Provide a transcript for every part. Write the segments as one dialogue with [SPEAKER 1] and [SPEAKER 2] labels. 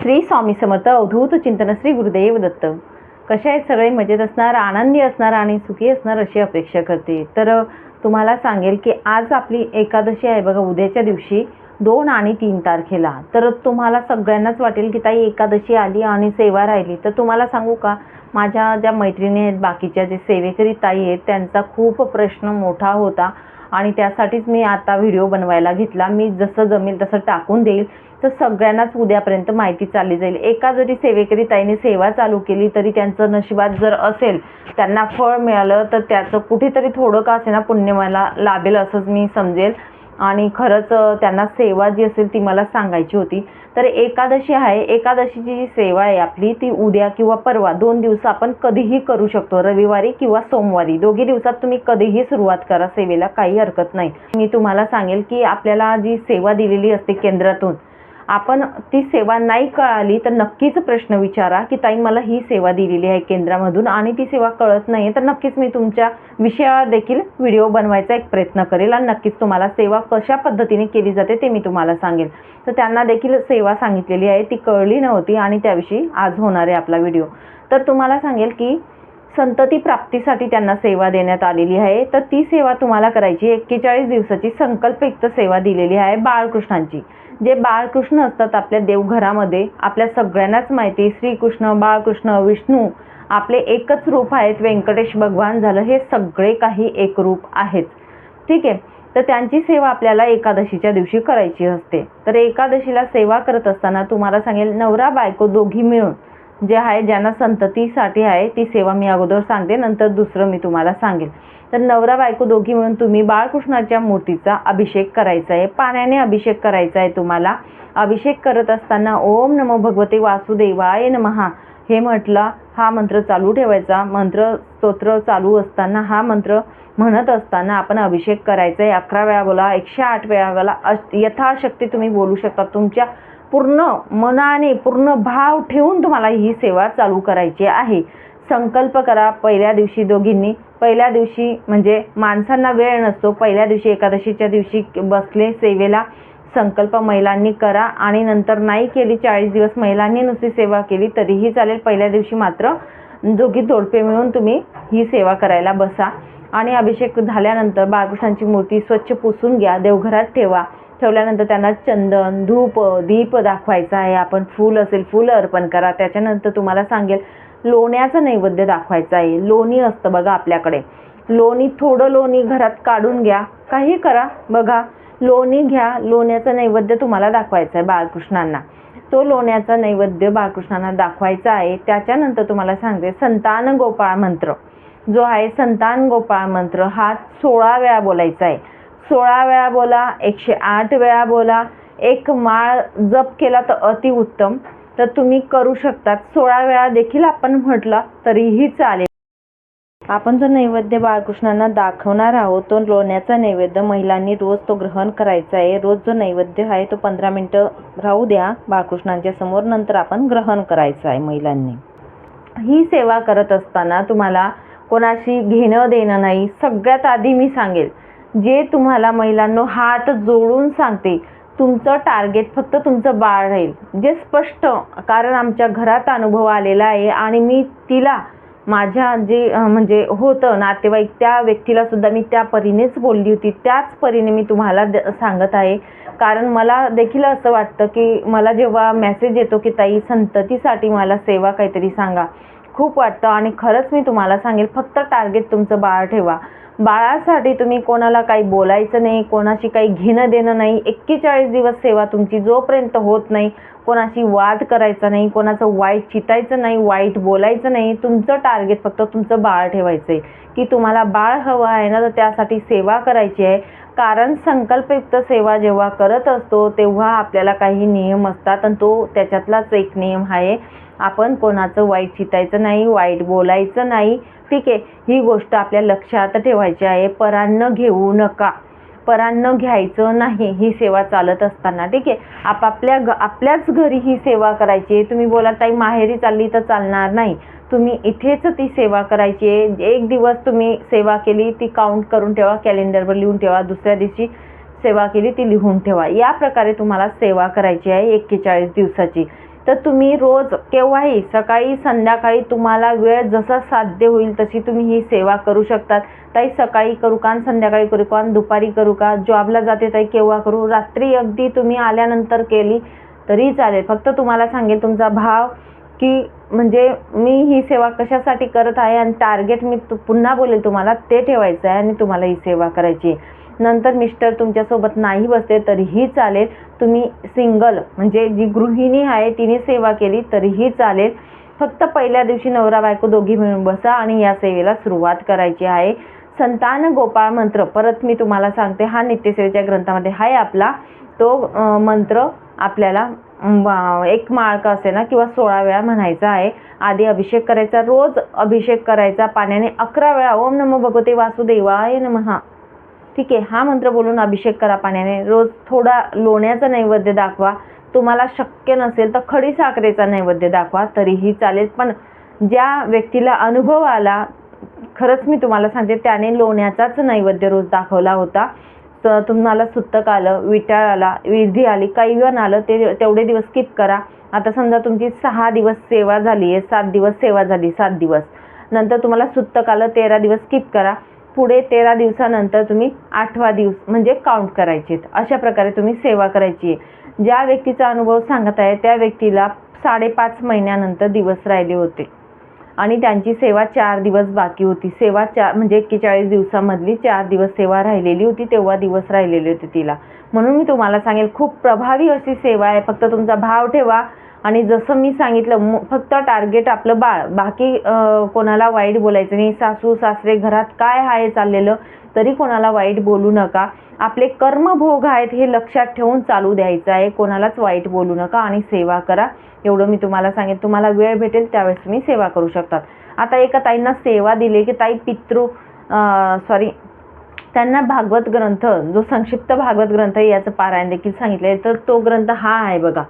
[SPEAKER 1] श्री स्वामी समर्थ अवधूत चिंतन श्री गुरुदेव दत्त. कसे आहेत सगळे? मजेत असणार आनंदी असणार आणि सुखी असणार अशी अपेक्षा करते. तर तुम्हाला सांगेल की आज आपली एकादशी आहे बघा उद्याच्या दिवशी दोन आणि तीन तारखेला. तर तुम्हाला सगळ्यांनाच वाटेल की ताई एकादशी आली आणि सेवा राहिली. तर तुम्हाला सांगू का? माझ्या ज्या मैत्रिणी आहेत बाकीच्या जे सेवेकरी ताई आहेत त्यांचा खूप प्रश्न मोठा होता. आणि त्यासाठीच मी आता व्हिडिओ बनवायला घेतला. मी जसं जमेल तसं टाकून देईल. तर सगळ्यांनाच उद्यापर्यंत माहिती चालली जाईल. एका जरी सेवेकरी ताईने सेवा चालू केली तरी त्यांचं नशिबात जर असेल त्यांना फळ मिळालं तर त्याचं कुठेतरी थोडं का असेना पुण्य मला लाभेल असंच मी समजेल. आणि खरंच त्यांना सेवा जी असेल ती मला सांगायची होती. तर एकादशी आहे. एकादशीची जी सेवा आहे आपली ती उद्या किंवा परवा दोन दिवस आपण कधीही करू शकतो. रविवारी किंवा सोमवारी. दोघी दिवसात तुम्ही कधीही सुरुवात करा. सेवेला काही हरकत नाही. मी तुम्हाला सांगेल की आपल्याला जी सेवा दिलेली असते केंद्रातून आपण ती सेवा नाही कळाली तर नक्कीच प्रश्न विचारा की ताई मला ही सेवा दिलेली आहे केंद्रामधून आणि ती सेवा कळत नाही तर नक्कीच मी तुमच्या विषयावर देखील व्हिडिओ बनवायचा एक प्रयत्न करेल आणि नक्कीच तुम्हाला सेवा कशा पद्धतीने केली जाते ते मी तुम्हाला सांगेल. तर त्यांना देखील सेवा सांगितलेली आहे ती कळली नव्हती आणि त्याविषयी आज होणार आहे आपला व्हिडिओ. तर तुम्हाला सांगेल की संतती प्राप्तीसाठी त्यांना सेवा देण्यात आलेली आहे तर ती सेवा तुम्हाला करायची एक्केचाळीस दिवसाची संकल्पयुक्त सेवा दिलेली आहे बाळकृष्णांची. जे बाळकृष्ण असतात आपल्या देवघरामध्ये आपल्या सगळ्यांनाच माहिती श्रीकृष्ण बाळकृष्ण विष्णू आपले एकच रूप आहेत. व्यंकटेश भगवान झालं हे सगळे काही एक रूप आहेत. ठीक आहे? तर त्यांची सेवा आपल्याला एकादशीच्या दिवशी करायची असते. तर एकादशीला सेवा करत असताना तुम्हाला सांगेल नवरा बायको दोघी मिळून जे आहे ज्यांना संततीसाठी आहे ती सेवा मी अगोदर सांगते नंतर दुसरं मी तुम्हाला सांगेल. तर नवरा बायको दोघी मिळून तुम्ही बाळकृष्णाच्या मूर्तीचा अभिषेक करायचा आहे. पाण्याने अभिषेक करायचा आहे तुम्हाला. अभिषेक करत असताना ओम नमो भगवते वासुदेवाय नमहा. हे म्हटलं हा मंत्र चालू ठेवायचा. मंत्र स्तोत्र चालू असताना हा मंत्र म्हणत असताना आपण अभिषेक करायचा आहे. अकरा वेळा बोला एकशे आठ वेळा बोला. अश- यथाशक्ती तुम्ही बोलू शकता. तुमच्या पूर्ण मनाने पूर्ण भाव ठेवून तुम्हाला ही सेवा चालू करायची आहे. संकल्प करा पहिल्या दिवशी दोघींनी. पहिल्या दिवशी म्हणजे माणसांना वेळ नसतो. पहिल्या दिवशी एकादशीच्या दिवशी बसले सेवेला. संकल्प महिलांनी करा आणि नंतर नाही केली चाळीस दिवस महिलांनी नुसती सेवा केली तरीही चालेल. पहिल्या दिवशी मात्र दोघी तोडपे मिळून तुम्ही ही सेवा करायला बसा. आणि अभिषेक झाल्यानंतर बाळकृष्णांची मूर्ती स्वच्छ पुसून घ्या देवघरात ठेवा. ठेवल्यानंतर त्यांना चंदन धूप दीप दाखवायचा आहे. आपण फूल असेल फूल अर्पण करा. त्याच्यानंतर तुम्हाला सांगेल लोण्याचं नैवेद्य दाखवायचं आहे. लोणी असतं बघा आपल्याकडे. लोणी थोडं लोणी घरात काढून घ्या. काही करा. बघा लोणी घ्या. लोण्याचं नैवेद्य तुम्हाला दाखवायचं आहे बाळकृष्णांना. तो लोण्याचा नैवेद्य बाळकृष्णांना दाखवायचा आहे. त्याच्यानंतर तुम्हाला सांगते संतान गोपाळ मंत्र. जो आहे संतान गोपाळ मंत्र हा सोळा वेळा बोलायचा आहे. सोळा वेळा बोला एकशे आठ वेळा बोला. एक माळ जप केला तर अतिउत्तम तर तुम्ही करू शकतात. सोळा वेळा देखील आपण म्हटलं तरीही चालेल. आपण जो नैवेद्य बाळकृष्णांना दाखवणार आहोत तो लोण्याचा नैवेद्य महिलांनी रोज तो ग्रहण करायचा आहे. रोज जो नैवेद्य आहे तो पंधरा मिनटं राहू द्या. बाळकृष्णांच्या समोर नंतर आपण ग्रहण करायचं आहे महिलांनी. ही सेवा करत असताना तुम्हाला कोणाशी घेणं देणं नाही. सगळ्यात आधी मी सांगेल जे तुम्हाला महिलांनो हात जोडून सांगते तुमचं टार्गेट फक्त तुमचं बाळ राहील. जे स्पष्ट कारण आमच्या घरात अनुभव आलेला आहे आणि मी तिला माझ्या जे म्हणजे होतं नातेवाईक त्या व्यक्तीला सुद्धा मी त्या परीनेच बोलली होती. त्याच परीने मी तुम्हाला द- सांगत आहे. कारण मला देखील असं वाटतं की मला जेव्हा मेसेज येतो की ताई संततीसाठी मला सेवा काहीतरी सांगा. खूप वाटतं आणि खरंच मी तुम्हाला सांगेल फक्त टार्गेट तुमचं बाळ ठेवा. बाळासाठी तुम्ही कोणाला काही बोलायचं नाही कोणाशी काही घेणं देणं नाही एक्केचाळीस दिवस सेवा तुमची जोपर्यंत होत नाही कोणाशी वाद करायचा नाही कोणाचं वाईट चितायचं नाही वाईट बोलायचं नाही तुमचं टार्गेट फक्त तुमचं बाळ ठेवायचं आहे. की तुम्हाला बाळ हवं आहे ना तर त्यासाठी सेवा करायची आहे. कारण संकल्पयुक्त सेवा जेव्हा करत असतो तेव्हा आपल्याला काही नियम असतात आणि तो त्याच्यातलाच एक नियम आहे. आपण कोणाचं वाईट चितायचं नाही वाईट बोलायचं नाही. ठीक आहे ही गोष्ट आपल्या लक्षात ठेवायची आहे. परान्न घेऊ नका. परान्न घ्यायचं नाही ही सेवा चालत असताना. ठीक आहे आपापल्या ग आपल्याच घरी ही सेवा करायची आहे. तुम्ही बोला ताई माहेरी चालली तर चालणार नाही. तुम्ही इथेच ती सेवा करायची आहे. एक दिवस तुम्ही सेवा केली ती काउंट करून ठेवा कॅलेंडरवर लिहून ठेवा. दुसऱ्या दिवशी सेवा केली ती लिहून ठेवा. या प्रकारे तुम्हाला सेवा करायची आहे एक्केचाळीस दिवसाची. तर तुम्ही रोज केव्हाही सकाळी संध्याकाळी तुम्हाला वेळ जसा साध्य होईल तशी तुम्ही ही सेवा करू शकतात. ताई सकाळी करू का आणि संध्याकाळी करू का आणि दुपारी करू का? जॉबला जाते ताई केव्हा करू? रात्री अगदी तुम्ही आल्यानंतर केली तरी चालेल. फक्त तुम्हाला सांगेल तुमचा भाव की म्हणजे मी ही सेवा कशासाठी करत आहे आणि टार्गेट मी तु पुन्हा बोलेल तुम्हाला ते ठेवायचं आहे आणि तुम्हाला ही सेवा करायची आहे. नंतर मिस्टर तुमच्यासोबत नाही बसते तरीही चालेल. तुम्ही सिंगल म्हणजे जी गृहिणी आहे तिने सेवा केली तरीही चालेल. फक्त पहिल्या दिवशी नवरा बायको दोघी मिळून बसा आणि या सेवेला सुरुवात करायची आहे. संतान गोपाळ मंत्र परत मी तुम्हाला सांगते हा नित्यसेवेच्या ग्रंथामध्ये आहे आपला. तो मंत्र आपल्याला एक माळ का असे ना किंवा सोळा वेळा म्हणायचा आहे. आधी अभिषेक करायचा रोज अभिषेक करायचा पाण्याने अकरा वेळा ओम नमो भगवते वासुदेवाय नमः ठीक आहे हा मंत्र बोलून अभिषेक करा पाण्याने. रोज थोडा लोण्याचा नैवेद्य दाखवा. तुम्हाला शक्य नसेल तर खडी साखरेचा नैवेद्य दाखवा तरीही चालेल. पण ज्या व्यक्तीला अनुभव आला खरंच मी तुम्हाला सांगते त्याने लोण्याचाच नैवेद्य रोज दाखवला होता. तर तुम्हाला सुत्तक आलं विटाळ आला विधी आली कैवन आलं ते तेवढे दिवस स्किप करा. आता समजा तुमची सहा दिवस सेवा झाली आहे सात दिवस सेवा झाली सात दिवस. नंतर तुम्हाला सुत्तक आलं तेरा दिवस स्किप करा. पुढे तेरा दिवसानंतर तुम्ही आठवा दिवस म्हणजे काउंट करायचे अशा प्रकारे तुम्ही सेवा करायची आहे. ज्या व्यक्तीचा अनुभव सांगत आहे त्या व्यक्तीला साडेपाच महिन्यानंतर दिवस राहिले होते. आणि त्यांची सेवा चार दिवस बाकी होती. सेवा चार म्हणजे एक्केचाळीस दिवसामधली चार दिवस सेवा राहिलेली होती तेव्हा दिवस राहिलेले होते तिला. म्हणून मी तुम्हाला सांगेल खूप प्रभावी अशी सेवा आहे. फक्त तुमचा भाव ठेवा. आणि जसं मी सांगितलं फक्त टार्गेट आपलं बाळ बाकी कोणाला वाईट बोलायचं नाही. सासू सासरे घरात काय आहे चाललेलं तरी कोणाला वाईट बोलू नका. आपले कर्मभोग आहेत हे लक्षात ठेवून चालू द्यायचं आहे. कोणालाच वाईट बोलू नका आणि सेवा करा. एवढं मी तुम्हाला सांगेन. तुम्हाला वेळ भेटेल त्यावेळेस तुम्ही सेवा करू शकतात. आता एका ताईंना सेवा दिली की ताई पितृ सॉरी त्यांना भागवत ग्रंथ जो संक्षिप्त भागवत ग्रंथ आहे याचं पारायण देखील सांगितलं आहे तर तो ग्रंथ हा आहे बघा.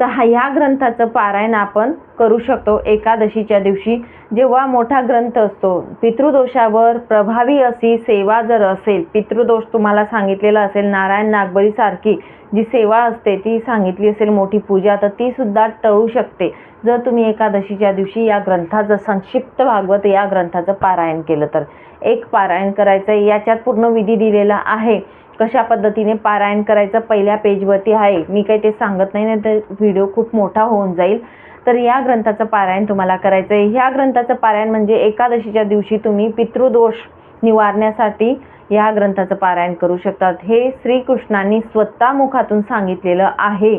[SPEAKER 1] तर हा ह्या ग्रंथाचं पारायण आपण करू शकतो एकादशीच्या दिवशी. जेव्हा मोठा ग्रंथ असतो पितृदोषावर प्रभावी अशी सेवा जर असेल पितृदोष तुम्हाला सांगितलेला असेल नारायण नागबळी सारखी जी सेवा असते ती सांगितली असेल मोठी पूजा तर ती सुद्धा टळू शकते. जर तुम्ही एकादशीच्या दिवशी या ग्रंथाचं संक्षिप्त भागवत या ग्रंथाचं पारायण केलं तर एक पारायण करायचं आहे याच्यात पूर्ण विधी दिलेला आहे. कशा पद्धतीने पारायण करायचं पहिल्या पेजवरती आहे मी काही ते सांगत नाही नाही तर व्हिडिओ खूप मोठा होऊन जाईल. तर या ग्रंथाचं पारायण तुम्हाला करायचं आहे ह्या ग्रंथाचं पारायण म्हणजे एकादशीच्या दिवशी तुम्ही पितृदोष निवारण्यासाठी या ग्रंथाचं पारायण करू शकतात. हे श्रीकृष्णांनी स्वतः मुखातून सांगितलेलं आहे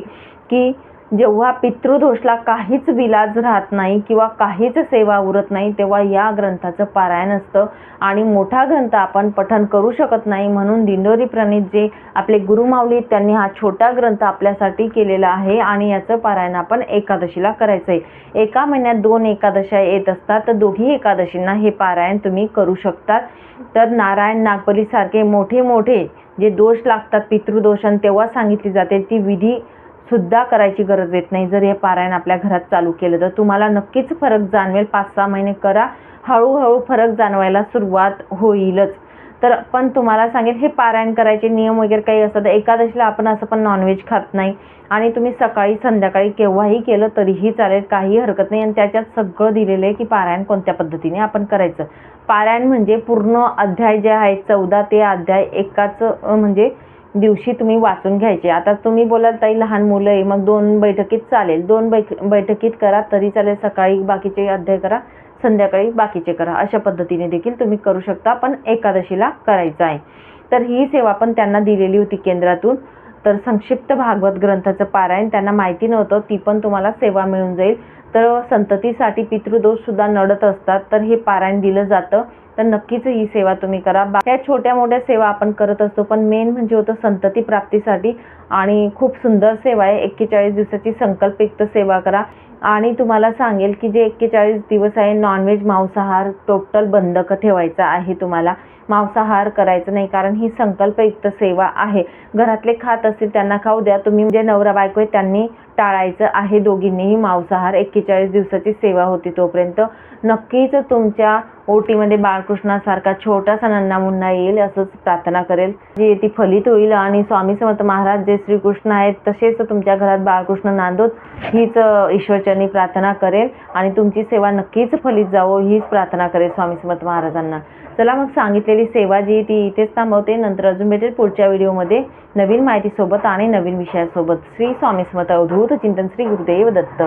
[SPEAKER 1] की जेव्हा पितृदोषला काहीच विलाज राहत नाही किंवा काहीच सेवा उरत नाही तेव्हा या ग्रंथाचं पारायण असतं. आणि मोठा ग्रंथ आपण पठन करू शकत नाही म्हणून दिंडोरी प्रणित जे आपले गुरुमावली त्यांनी हा छोटा ग्रंथ आपल्यासाठी केलेला आहे आणि याचं पारायण आपण एकादशीला करायचं आहे एका महिन्यात दोन एकादशा येत असतात तर दोघी एकादशींना हे पारायण तुम्ही करू शकतात. तर नारायण नागपलीसारखे मोठे मोठे जे दोष लागतात पितृदोषण तेव्हा सांगितली जाते ती विधी सुद्धा करायची गरज येत नाही. जर हे पारायण आपल्या घरात चालू केलं तर तुम्हाला नक्कीच फरक जाणवेल. पाच सहा महिने करा. हळूहळू फरक जाणवायला सुरुवात होईलच. तर पण तुम्हाला सांगेल हे पारायण करायचे नियम वगैरे काही असतात. एकादशीला आपण असं पण नॉनव्हेज खात नाही. आणि तुम्ही सकाळी संध्याकाळी केव्हाही केलं तरीही चालेल. काही हरकत नाही. आणि त्याच्यात सगळं दिलेलं आहे की पारायण कोणत्या पद्धतीने आपण करायचं. पारायण म्हणजे पूर्ण अध्याय जे आहेत चौदा ते अध्याय एकाच म्हणजे दिवशी तुम्ही वाचून घ्यायचे. आता तुम्ही बोलाल ताई लहान मुलं आहे मग दोन बैठकीत चालेल. दोन बैठ बैठकीत करा तरी चालेल सकाळी बाकीचे अध्याय करा संध्याकाळी बाकीचे करा. अशा पद्धतीने देखील तुम्ही करू शकता. पण एकादशीला करायचं आहे. तर ही सेवा पण त्यांना दिलेली होती केंद्रातून. तर संक्षिप्त भागवत ग्रंथाचं पारायण त्यांना माहिती नव्हतं ती पण तुम्हाला सेवा मिळून जाईल. तर संततीसाठी पितृदोषसुद्धा नडत असतात तर हे पारायण दिलं जातं. तर नक्कीच ही सेवा तुम्ही करा. बाकी ह्या छोट्या मोठ्या सेवा आपण करत असतो पण मेन म्हणजे होतं संतती प्राप्तीसाठी. आणि खूप सुंदर सेवा आहे. एक्केचाळीस दिवसाची संकल्पयुक्त सेवा करा. आणि तुम्हाला सांगेल की जे एक्केचाळीस दिवस आहे नॉनव्हेज मांसाहार टोटल बंद क ठेवायचा आहे तुम्हाला. मांसाहार करायचं नाही कारण ही संकल्पयुक्त सेवा आहे. घरातले खात असतील त्यांना खाऊ द्या. तुम्ही जे नवरा बायको आहे त्यांनी टाळायचं आहे. दोघींनीही मांसाहार एक्केचाळीस दिवसाची सेवा होती तोपर्यंत. नक्कीच तुमच्या ओटीमध्ये बाळकृष्णासारखा छोटासा नन्ना मुन्ना येईल असंच प्रार्थना करेल. जी ती फलित होईल आणि स्वामी समर्थ महाराज जे श्रीकृष्ण आहेत तसेच तुमच्या घरात बाळकृष्ण नांदोत हीच ईश्वरच्या ईश्वरचरणी प्रार्थना करेल आणि तुमची सेवा नक्कीच फलित जावो हीच प्रार्थना करेल स्वामी समर्थ महाराजांना. चला मग सांगितलेली सेवा जी ती इथेच थांबवते. नंतर अजून भेटेल पुढच्या व्हिडिओमध्ये. नवीन माहितीसोबत आणि नवीन विषयासोबत. श्री स्वामी समर्थ अवधूत चिंतन श्री गुरुदेव दत्त.